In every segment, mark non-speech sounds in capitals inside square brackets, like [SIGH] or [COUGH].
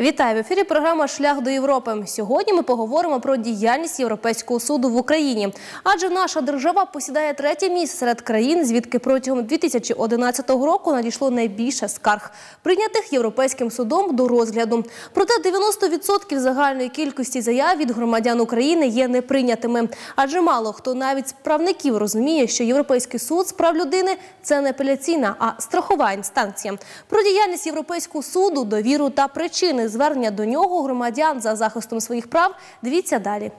Вітаю в ефірі. Програма Шлях до Європи. Сьогодні ми поговоримо про діяльність Європейського суду в Україні. Адже наша держава посідає третє місце серед країн, звідки протягом 2011 року надійшло найбільше скарг, прийнятих європейським судом до розгляду. Проте 90% загальної кількості заяв від громадян України є неприйнятими. Адже мало хто навіть з правників розуміє, що Європейський суд з прав людини це не апеляційна, а страхова інстанція. Про діяльність Європейського суду, довіру та причини звернення до нього громадян за захистом своїх прав. Дивіться далі.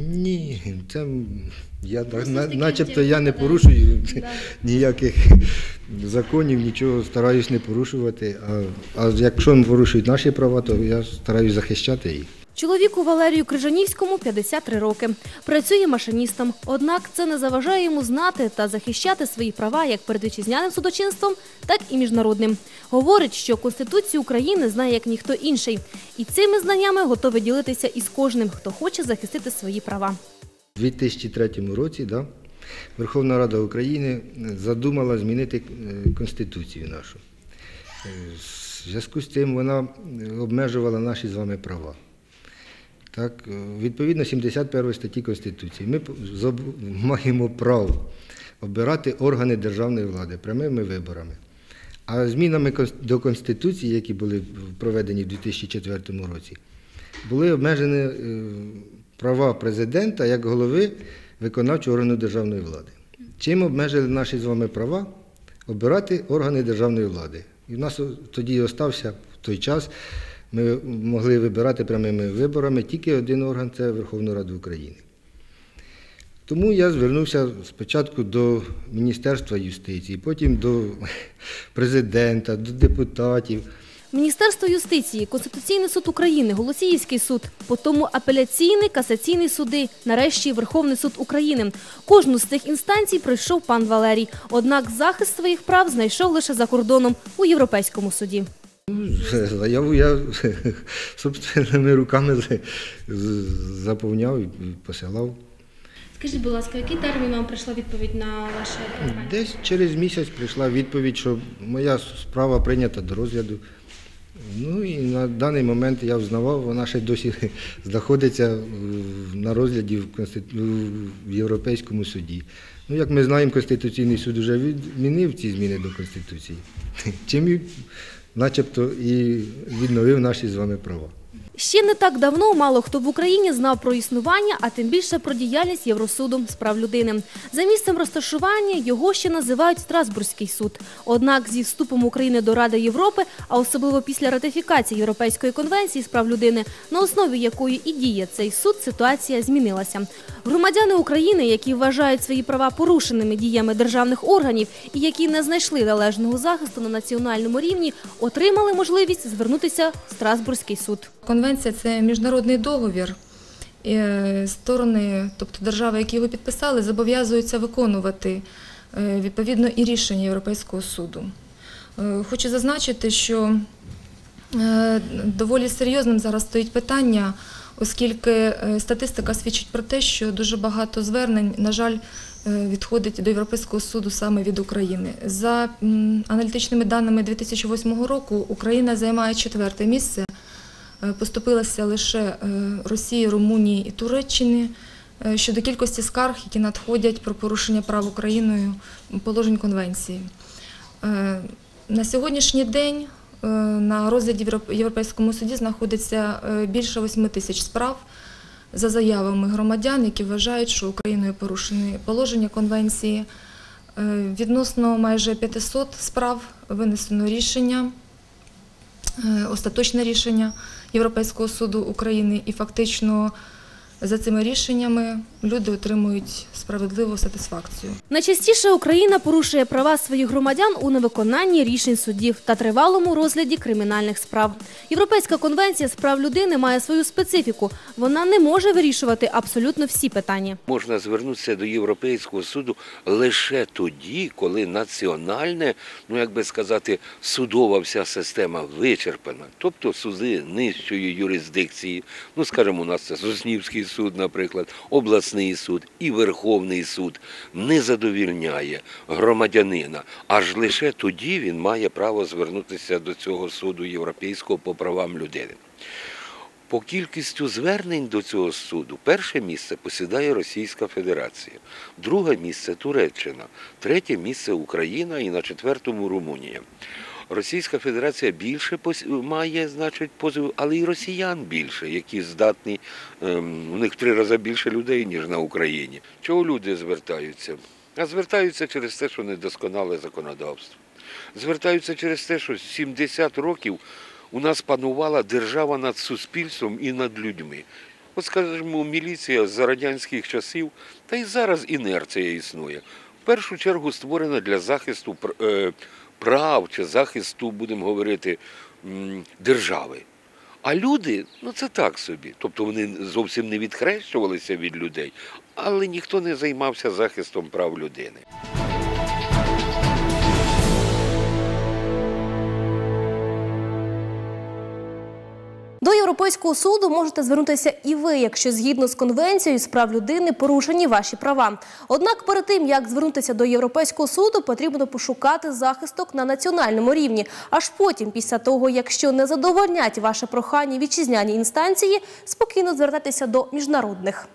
Ні, це я на- начебто я не порушую ніяких законів, нічого стараюсь не порушувати. А, а якщо порушують наші права, то я стараюсь захищати їх. Чоловіку Валерію Крижанівському 53 роки. Працює машиністом. Однак це не заважає йому знати та захищати свої права як перед вітчизняним судочинством, так і міжнародним. Говорить, що Конституцію України знає як ніхто інший. І цими знаннями готовий ділитися із кожним, хто хоче захистити свої права. У 2003 році да, Верховна Рада України задумала змінити е, Конституцію нашу. Е, В зв'язку з цим вона обмежувала наші з вами права. Так, е, відповідно 71 статті Конституції ми маємо право обирати органи державної влади прямими виборами. А змінами до Конституції, які були проведені в 2004 році, були обмежені е, права президента як голови виконавчого органу державної влади. Чим обмежили наші з вами права обирати органи державної влади? І в нас тоді остався в той час. Ми могли вибирати прямими виборами тільки один орган це Верховну Раду України. Тому я звернувся спочатку до Міністерства юстиції, потім до президента, до депутатів. Міністерство юстиції, Конституційний суд України, Голосіївський суд, потому апеляційний, касаційний суди, нарешті Верховний суд України. Кожну з цих інстанцій пройшов пан Валерій. Однак захист своїх прав знайшов лише за кордоном у Європейському суді. Заяву [LAUGHS] я [LAUGHS] собственними руками заповняв і посилав. Скажіть, будь ласка, який термін вам прийшла відповідь на ваше прохання? Десь через місяць прийшла відповідь, що моя справа прийнята до розгляду. Ну і на даний момент я взнавав, вона ще досі [LAUGHS] знаходиться на розгляді в Європейському суді. Ну, як ми знаємо, Конституційний суд вже відмінив ці зміни до Конституції. [LAUGHS] Чим начебто і відновив наші з вами права. Ще не так давно мало хто в Україні знав про існування, а тим більше про діяльність Євросуду з прав людини. За місцем розташування його ще називають Страсбурзький суд. Однак зі вступом України до Ради Європи, а особливо після ратифікації Європейської конвенції з прав людини, на основі якої і діє цей суд, ситуація змінилася. Громадяни України, які вважають свої права порушеними діями державних органів і які не знайшли належного захисту на національному рівні, отримали можливість звернутися в Страсбурзький суд. Конвенція це міжнародний договір. І, е, Сторони, тобто держави, які його підписали, зобов'язуються виконувати е, відповідно і рішення Європейського суду. Е, Хочу зазначити, що доволі серйозним зараз стоїть питання, оскільки статистика свідчить про те, що дуже багато звернень, на жаль, відходить до Європейського суду саме від України. За аналітичними даними 2008 року Україна займає четверте місце. Е, Поступилася лише е, Росії, Румунії і Туреччини е, щодо кількості скарг, які надходять про порушення прав Україною положень конвенції. На сьогоднішній день на розгляді в Європейському суді знаходиться більше 8 тисяч справ за заявами громадян, які вважають, що Україною порушені положення конвенції. Відносно майже 500 справ винесено рішення остаточне рішення Європейського суду України, і фактично за цими рішеннями люди отримують справедливу сатисфакцію. Найчастіше Україна порушує права своїх громадян у невиконанні рішень судів та тривалому розгляді кримінальних справ. Європейська конвенція з прав людини має свою специфіку. Вона не може вирішувати абсолютно всі питання. Можна звернутися до Європейського суду лише тоді, коли національне, ну як би сказати, судова вся система вичерпана. Тобто суди нижчої юрисдикції, ну скажімо, у нас це Соснівський суд, наприклад, обласний. Суд і Верховний суд не задовільняє громадянина, аж лише тоді він має право звернутися до цього суду європейського по правам людини. По кількістю звернень до цього суду перше місце посідає Російська Федерація, друге місце Туреччина, третє місце Україна і на четвертому Румунія. Російська Федерація більше має, значить, позовів, але і росіян більше, які здатні, ем, у них три рази більше людей, ніж на Україні. Чого люди звертаються? А звертаються через те, що недосконале законодавство. Звертаються через те, що 70 років у нас панувала держава над суспільством і над людьми. От скажімо, міліція з радянських часів, та й зараз інерція існує. В першу чергу створена для захисту е, прав чи захисту, будемо говорити, держави. А люди, ну це так собі. Тобто вони зовсім не відхрещувалися від людей, але ніхто не займався захистом прав людини. До Європейського суду можете звернутися і ви, якщо згідно з конвенцією з прав людини порушені ваші права. Однак перед тим як звернутися до Європейського суду, потрібно пошукати захисток на національному рівні. Аж потім, після того, якщо не задовольнять ваше прохання вітчизняні інстанції, спокійно звертатися до міжнародних.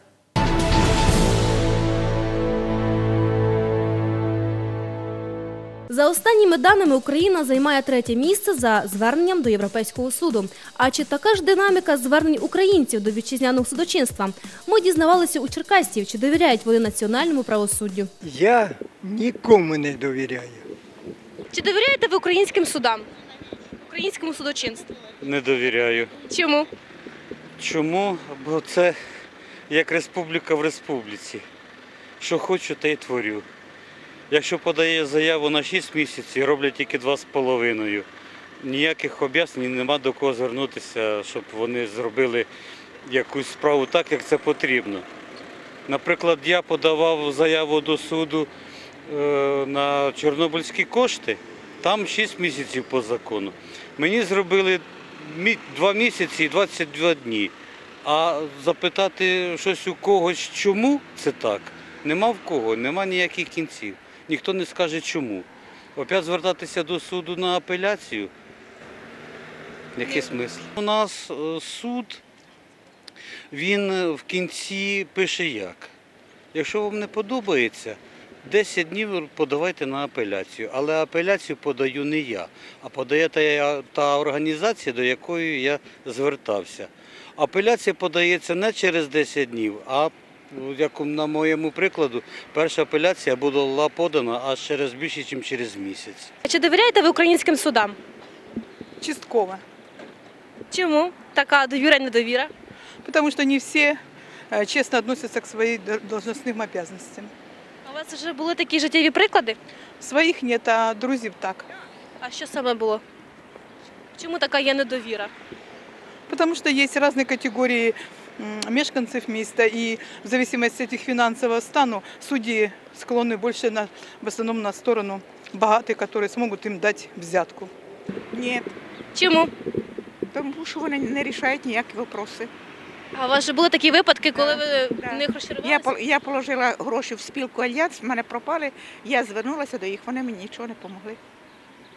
За останніми даними, Україна займає третє місце за зверненням до Європейського суду. А чи така ж динаміка звернень українців до вітчизняного судочинства? Ми дізнавалися у черкасців, чи довіряють вони національному правосуддю. Я нікому не довіряю. Чи довіряєте ви українським судам, українському судочинству? Не довіряю. Чому? Чому? Бо це як республіка в республіці. Що хочу, те й творю. Якщо подає заяву на 6 місяців, роблять тільки 2,5. Ніяких об'яснень нема до кого звернутися, щоб вони зробили якусь справу так, як це потрібно. Наприклад, я подавав заяву до суду е, на чорнобильські кошти, там 6 місяців по закону. Мені зробили мі- 2 місяці і 22 дні. А запитати щось у когось, чому це так, нема в кого, нема ніяких кінців. Ніхто не скаже чому. Опять звертатися до суду на апеляцію. Який смисл? У нас е, суд, він в кінці пише як. Якщо вам не подобається, 10 днів подавайте на апеляцію. Але апеляцію подаю не я, а подає та, та організація, до якої я звертався. Апеляція подається не через 10 днів, а ну, як на моєму прикладу, перша апеляція була подана аж через більше, ніж через місяць. Чи довіряєте ви українським судам? Частково. Чому така довіра, недовіра? Потому что не все э, честно относятся к своим д- должностным обязанностям. У вас вже були такі життєві приклади? Своих нет, а друзів так. А що саме було? Чому така є недовіра? Потому что есть разные категории м, мешканцев места, и в зависимости от их финансового стану судьи склонны больше на, в основном на сторону богатых, которые смогут им дать взятку. Ні, Чому? тому що вони не рішають ніякі питання. А у вас вже були такі випадки, коли ви да. в них Я, розчарувалися? пол- я положила гроші в спілку Альянс, в мене пропали, я звернулася до їх, вони мені нічого не допомогли.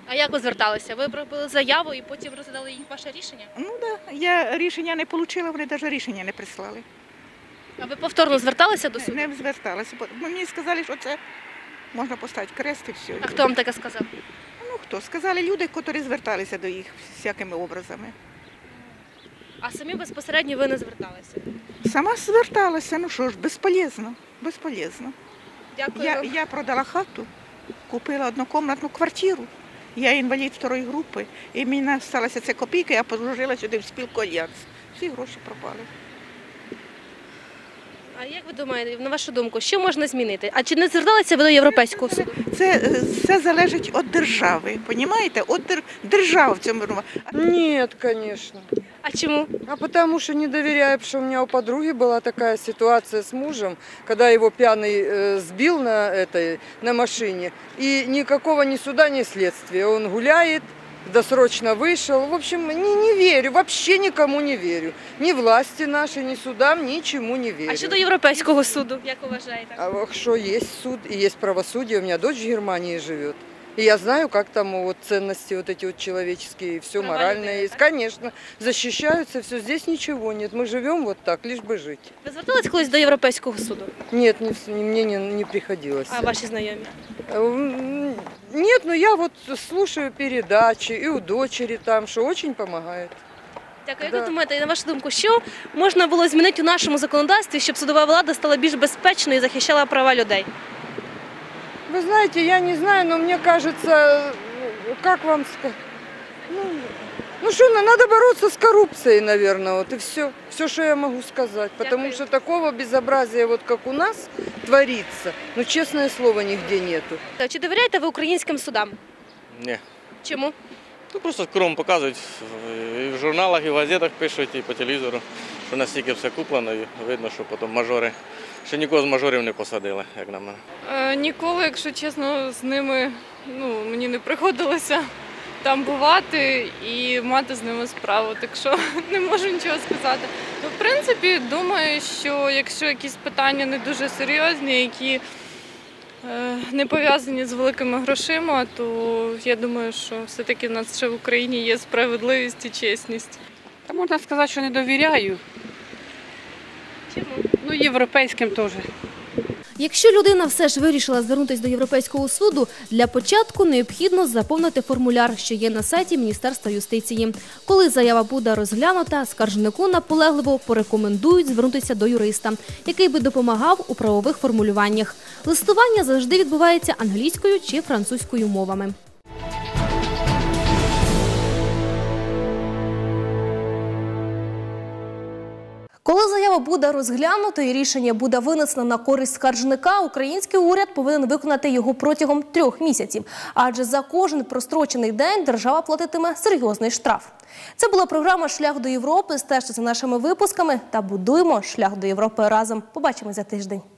А як ви зверталися? Ви робили заяву і потім розглядали їх ваше рішення? Ну так, да, я рішення не отримала, вони навіть рішення не прислали. А ви повторно зверталися до суду? Не зверталася. Мені сказали, що це можна поставити крест і все. А хто вам таке сказав? Ну хто? Сказали люди, які зверталися до їх всякими образами. А самі безпосередньо ви не зверталися. Сама зверталася, ну що ж, безполезно, безполезно. Дякую. Я, я продала хату, купила однокомнатну квартиру. Я інвалід второї групи, і мені сталася ця копійка, я положила сюди в спілку Альянс. Всі гроші пропали. А як ви думаєте, на вашу думку, що можна змінити? А чи не зверталися ви до Європейського суду? Це е, все залежить від держави. Понімаєте? От дер- держава в цьому винувата. Нет, конечно. А чому? А потому что не доверяю, потому что у меня у подруги была такая ситуация с мужем, когда его пьяный э, сбил на этой на машине, и никакого ни суда, ни следствия. Он гуляет, досрочно вышел. В общем, не, не верю, вообще никому не верю. Ни власти нашей, ни судам, ничему не верю. А щодо Європейського суду, як ви вважаєте? А что есть суд и есть правосудие. У меня дочь в Германии живет. И я знаю, как там вот ценности вот эти вот человеческие, все Права моральное людей, есть. Конечно, защищаются, все. Здесь ничего нет. Мы живем вот так, лишь бы жить. Ви звертались колись до Європейського суду? Нет, не, вс- мне не, не приходилось. А ваші знайомі? М, Нет, но я вот слушаю передачи и у дочери там, что очень помогает. Дякую. Як Да. ви думаєте, на вашу думку, що можна було змінити у нашому законодавстві, щоб судова влада стала більш безпечною і захищала права людей? Вы знаете, я не знаю, но мне кажется, ну, как вам сказать, ну, ну что, на- надо бороться с коррупцией, наверное, вот и все. Все, что я могу сказать. Потому Дякую. что такого безобразия, вот как у нас творится, ну, честное слово, нигде нету. Чи довіряєте ви українським судам? Ні. Чому? Ну просто кругом показують, і в журналах, і в газетах пишуть, і по телевізору, що настільки все куплено, і видно, що потім мажори. Ще нікого з мажорів не посадили, як на мене. Е, Ніколи, якщо чесно, з ними ну, мені не приходилося там бувати і мати з ними справу, так що [LAUGHS] не можу нічого сказати. Ну, в принципі, думаю, що якщо якісь питання не дуже серйозні, які е, не пов'язані з великими грошима, то я думаю, що все-таки в нас ще в Україні є справедливість і чесність. Та можна сказати, що не довіряю. Чому? Ну, європейським теж. Якщо людина все ж вирішила звернутися до Європейського суду, для початку необхідно заповнити формуляр, що є на сайті Міністерства юстиції. Коли заява буде розглянута, скаржнику наполегливо порекомендують звернутися до юриста, який би допомагав у правових формулюваннях. Листування завжди відбувається англійською чи французькою мовами. Заява буде розглянута і рішення буде винесено на користь скаржника, український уряд повинен виконати його протягом трьох місяців. Адже за кожен прострочений день держава платитиме серйозний штраф. Це була програма Шлях до Європи. Стежте за нашими випусками та будуємо шлях до Європи разом. Побачимось за тиждень.